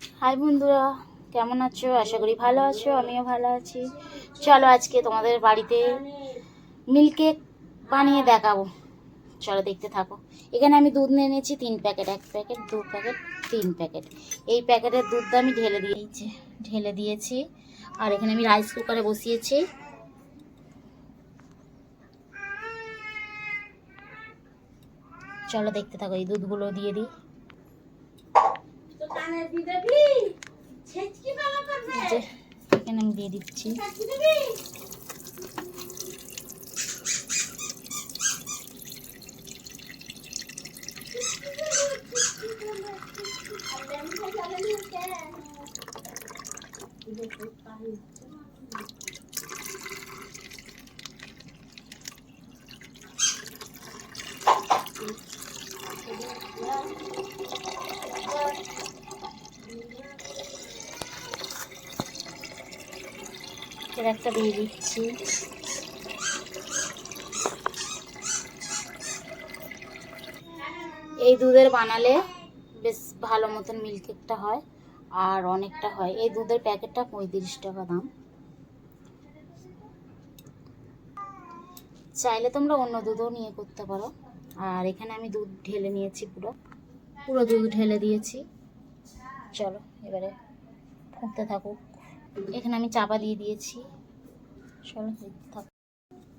High বন্ধুরা, কেমন আছো? আশা করি ভালো আছো, আমিও ভালো আছি। চলো আজকে তোমাদের বাড়িতে মিল্ক কেক বানিয়ে দেখাবো। চলো দেখতে থাকো। এখানে আমি দুধ নিয়ে নিয়েছি তিন প্যাকেট, এক প্যাকেট, দু প্যাকেট, তিন প্যাকেট। এই প্যাকেটের দুধটা আমি ঢেলে দিয়েছি ঢেলে দিয়েছি। আর এখানে আমি রাইস কুকারে বসিয়েছি। চলো দেখতে থাকো, এই দুধগুলো দিয়ে দিই। এখানে আমি দিয়ে দিচ্ছি এর একটা দিয়ে দিচ্ছি। এই দুধের বানালে বেশ ভালো মতন মিল্ক কেকটা হয়, আর অনেকটা হয়। এই দুধের প্যাকেটটা পঁয়ত্রিশ টাকা দাম। চাইলে তোমরা অন্য দুধও নিয়ে করতে পারো। আর এখানে আমি দুধ ঢেলে নিয়েছি পুরো। পুরো দুধ ঢেলে দিয়েছি। চলো, এবারে ফুটতে থাকুক। এখানে আমি চাপা দিয়ে দিয়েছি। চলো থাক।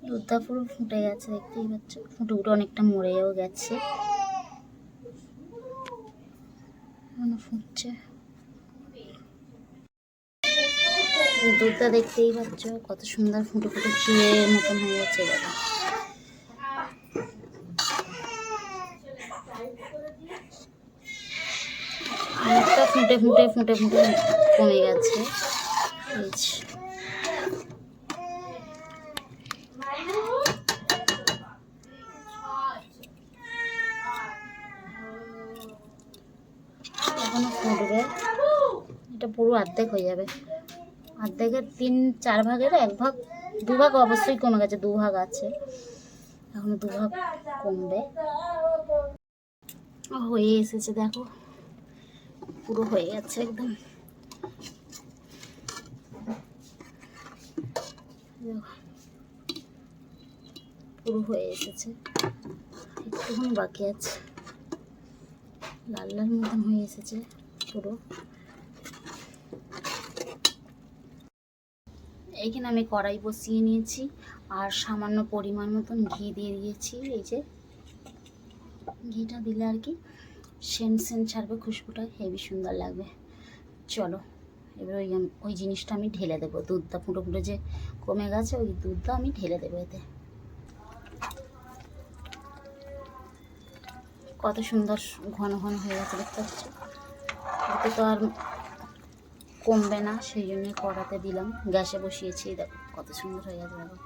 দুধটা পুরো ফুটে গেছে, দেখতেই পাচ্ছ। ফুটে অনেকটা মরেও গেছে। ফুটছে। দুধটা দেখতেই পাচ্ছ, কত সুন্দর ফুটে ফুটে ক্ষীরের মতন হয়ে যাচ্ছে দেখো অনেকটা ফুটে ফুটে ফুটে ফুটে কমে গেছে। এখনও ফুটবে এটা পুরো অর্ধেক হয়ে যাবে। অর্ধেকের তিন, চার ভাগের এক ভাগ, দু ভাগ অবশ্যই কমে গেছে, দু ভাগ আছে। এখন দু ভাগ কমবে। হয়ে এসেছে, দেখো। পুরো হয়ে গেছে একদম। পুরো হয়ে এসেছে। একটুখানি বাকি আছে। লাল লাল মতন হয়ে এসেছে পুরো। এইখানে আমি কড়াই বসিয়ে নিয়েছি আর সামান্য পরিমাণ মতন ঘি দিয়ে দিয়েছি। এই যে ঘিটা দিলে আর কি সেন সেন ছাড়বে, খুশবুটা হেভি সুন্দর লাগবে। চলো। এবার ওই ওই জিনিসটা আমি ঢেলে দেবো। দুধটা ফুটো ফুটো যে কমে গেছে, ওই দুধটা আমি ঢেলে দেবো এতে। কত সুন্দর ঘন ঘন হয়ে গেছে, দেখতে পাচ্ছ? এতে তো আর কমবে না, সেই জন্য কড়াতে দিলাম। গ্যাসে বসিয়েছি, দেখো কত সুন্দর হয়ে গেছে, দেখো।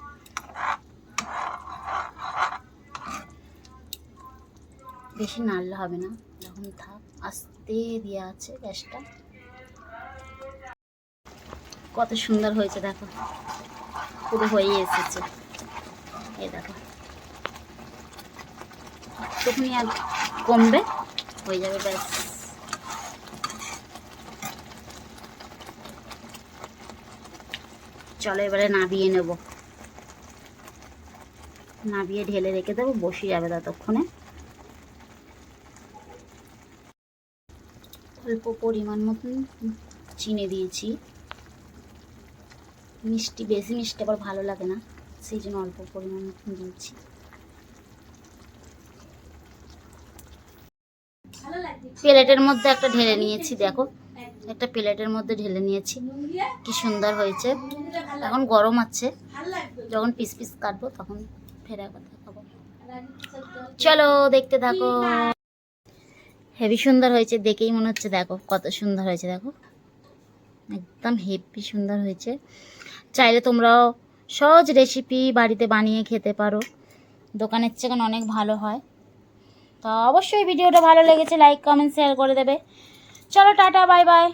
বেশি নাড়লে হবে না, যখন থাক, আস্তে দেওয়া আছে গ্যাসটা। কত সুন্দর হয়েছে, দেখো। পুরো হয়ে এসেছে। এই দেখো। তখনই আর কমবে, হয়ে যাবে, ব্যাস। চলো এবারে নাবিয়ে নেব। নাবিয়ে ঢেলে রেখে দেবো, বসে যাবে ততক্ষণে। অল্প পরিমাণ মতন চিনি দিয়েছি। মিষ্টি, বেশি মিষ্টি আবার ভালো লাগে না। সেই জন্য অল্প পরিমাণ দিয়েছি। প্লেটের মধ্যে একটা ঢেলে নিয়েছি, দেখো। একটা প্লেটের মধ্যে ঢেলে নিয়েছি। কি সুন্দর হয়েছে। এখন গরম আছে। যখন পিস পিস কাটবো তখন ফেরা কথা খাব। চলো দেখতে থাকো। হেভি সুন্দর হয়েছে, দেখেই মনে হচ্ছে, দেখো, কত সুন্দর হয়েছে, দেখো। একদম হেভি সুন্দর হয়েছে। চাইলে তোমরাও সহজ রেসিপি বাড়িতে বানিয়ে খেতে পারো। দোকানের চেকান অনেক ভালো হয়। তো অবশ্যই ভিডিওটা ভালো লেগেছে লাইক কমেন্ট শেয়ার করে দেবে। চলো টাটা বাই বাই